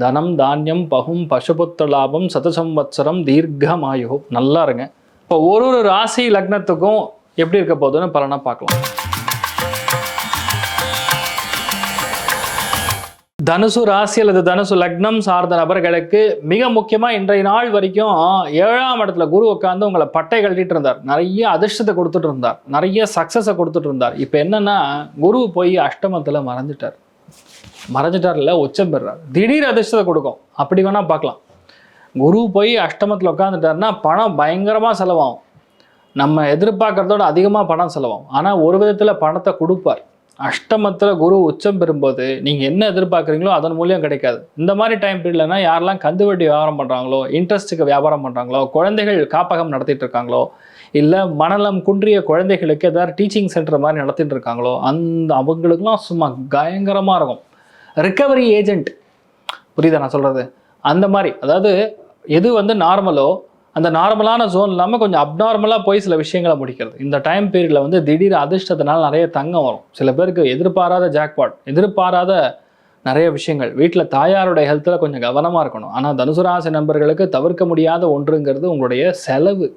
தனம் தானியம் பகும் பசுபுத்த லாபம் சதசம்வத்சரம் தீர்க்கமாயு. நல்லா இருங்க. இப்போ ஒரு ஒரு ராசி லக்னத்துக்கும் எப்படி இருக்க போகுதுன்னு பலனாக பார்க்கலாம். தனுசு ராசி அல்லது தனுசு லக்னம் சார்ந்த நபர்களுக்கு மிக முக்கியமாக இன்றைய நாள் வரைக்கும் ஏழாம் இடத்துல குரு உட்காந்து உங்களை பட்டை கழட்டிட்டு இருந்தார். நிறைய அதிர்ஷ்டத்தை கொடுத்துட்டு இருந்தார். நிறைய சக்ஸஸை கொடுத்துட்டு இருந்தார். இப்போ என்னன்னா குரு போய் அஷ்டமத்தில் மறைஞ்சிட்டார் மறைஞ்சிட்டார்ல உச்சம் பெறார் திடீர் அதிர்ஷ்டத்தை கொடுக்கும். அப்படி வேணா பார்க்கலாம். குரு போய் அஷ்டமத்தில் உட்காந்துட்டாருன்னா பணம் பயங்கரமாக செலவாகும். நம்ம எதிர்பார்க்குறதோட அதிகமாக பணம் செலவாகும். ஆனால் ஒரு விதத்தில் பணத்தை கொடுப்பார். அஷ்டமத்தில் குரு உச்சம் பெறும்போது நீங்கள் என்ன எதிர்பார்க்குறீங்களோ அதன் மூலியம் கிடைக்காது. இந்த மாதிரி டைம் பீரியட்லனா யாரெல்லாம் கந்து வட்டி வியாபாரம் பண்ணுறாங்களோ இன்ட்ரெஸ்ட்டுக்கு வியாபாரம் பண்ணுறாங்களோ குழந்தைகள் காப்பகம் நடத்திட்டு இருக்காங்களோ இல்லை மணலம் குன்றிய குழந்தைகளுக்கு ஏதாவது டீச்சிங் சென்டர் மாதிரி நடத்திட்டு இருக்காங்களோ அந்த அவங்களுக்குலாம் சும்மா பயங்கரமாக இருக்கும். ரிக்கவரி ஏஜென்ட் புரியுதா நான் சொல்கிறது அந்த மாதிரி. அதாவது எது வந்து நார்மலோ அந்த நார்மலான ஜோன் இல்லாமல் கொஞ்சம் அப்நார்மலாக போய் சில விஷயங்களை முடிக்கிறது. இந்த டைம் பீரியடில் வந்து திடீர் அதிர்ஷ்டத்தினால நிறைய தங்கம் வரும். சில பேருக்கு எதிர்பாராத ஜாக்பாட் எதிர்பாராத நிறைய விஷயங்கள். வீட்டில் தாயாருடைய ஹெல்த்தில் கொஞ்சம் கவனமாக இருக்கணும். ஆனால் தனுசு ராசி நண்பர்களுக்கு தவிர்க்க முடியாத ஒன்றுங்கிறது உங்களுடைய செலவு.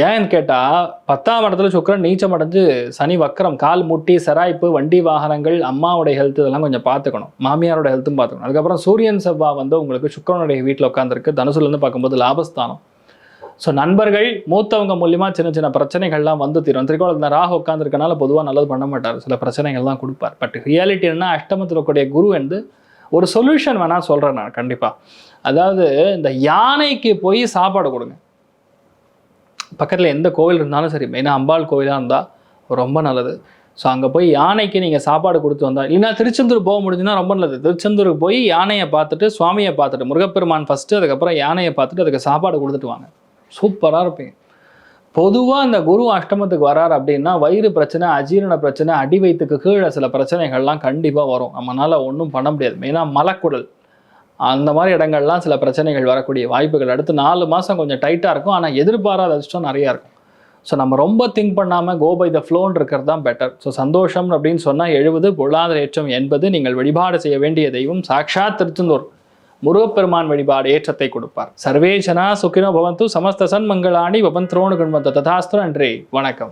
ஏன்னு கேட்டால் பத்தாம் இடத்துல சுக்கரன் நீச்சம் அடைஞ்சு சனி வக்கரம் கால் முட்டி செராய்ப்பு வண்டி வாகனங்கள் அம்மாவுடைய ஹெல்த் இதெல்லாம் கொஞ்சம் பார்த்துக்கணும். மாமியாரோட ஹெல்த்தும் பார்த்துக்கணும். அதுக்கப்புறம் சூரியன் செவ்வாய் வந்து உங்களுக்கு சுக்கரனுடைய வீட்டில் உட்காந்துருக்கு தனுசுலேருந்து பார்க்கும்போது லாபஸ்தானம். ஸோ நண்பர்கள் மூத்தவங்க மூலியமா சின்ன சின்ன பிரச்சனைகள்லாம் வந்து தீரும். திரிகோணம் ராகு உட்காந்துருக்கனால பொதுவாக நல்லது பண்ண மாட்டார். சில பிரச்சனைகள்லாம் கொடுப்பார். பட் ரியாலிட்டி என்ன அஷ்டமத்தில் இருக்கக்கூடிய குரு வந்து ஒரு சொல்யூஷன் வேணால் சொல்கிறேன் நான் கண்டிப்பாக அதாவது இந்த யானைக்கு போய் சாப்பாடு கொடுங்க. பக்கத்தில் எந்த கோவில் இருந்தாலும் சரி மெயினாக அம்பாள் கோவிலாக இருந்தால் ரொம்ப நல்லது. ஸோ அங்கே போய் யானைக்கு நீங்கள் சாப்பாடு கொடுத்து வந்தால் இல்லைன்னா திருச்செந்தூர் போக முடிஞ்சுன்னா ரொம்ப நல்லது. திருச்செந்தூருக்கு போய் யானையை பார்த்துட்டு சுவாமியை பார்த்துட்டு முருகப்பெருமான் ஃபஸ்ட்டு அதுக்கப்புறம் யானையை பார்த்துட்டு அதுக்கு சாப்பாடு கொடுத்துட்டு வாங்க. சூப்பராக இருப்பீங்க. பொதுவாக இந்த குரு அஷ்டமத்துக்கு வரார் அப்படின்னா வயிறு பிரச்சனை அஜீரண பிரச்சனை அடி வயிற்றுக்கு கீழே சில பிரச்சனைகள்லாம் கண்டிப்பாக வரும். நம்மளால் ஒன்றும் பண்ண முடியாது. மெயினாக மலக்குடல். அந்த மாதிரி இடங்கள்லாம் சில பிரச்சனைகள் வரக்கூடிய வாய்ப்புகள். அடுத்து நாலு மாதம் கொஞ்சம் டைட்டாக இருக்கும். ஆனால் எதிர்பாராத அதிர்ஷ்டம் நிறையா இருக்கும். ஸோ நம்ம ரொம்ப திங்க் பண்ணாமல் கோ பை த ஃப்ளோன் இருக்கிறது தான் பெட்டர் ஸோ சந்தோஷம் அப்படின்னு சொன்னால் எழுபது பொருளாதார ஏற்றம் என்பது நீங்கள் வழிபாடு செய்ய வேண்டிய தெய்வம் சாக்ஷாத் திருச்செந்தூர். முருகப்பெருமான் வழிபாடு ஏற்றத்தை கொடுப்பார். சர்வேஜனா சுக்கினோ பவந்து சமஸ்த சன்மங்களாணி பவந்த்ரோணு குண்வந்த ததாஸ்திரம் நன்றி. வணக்கம்.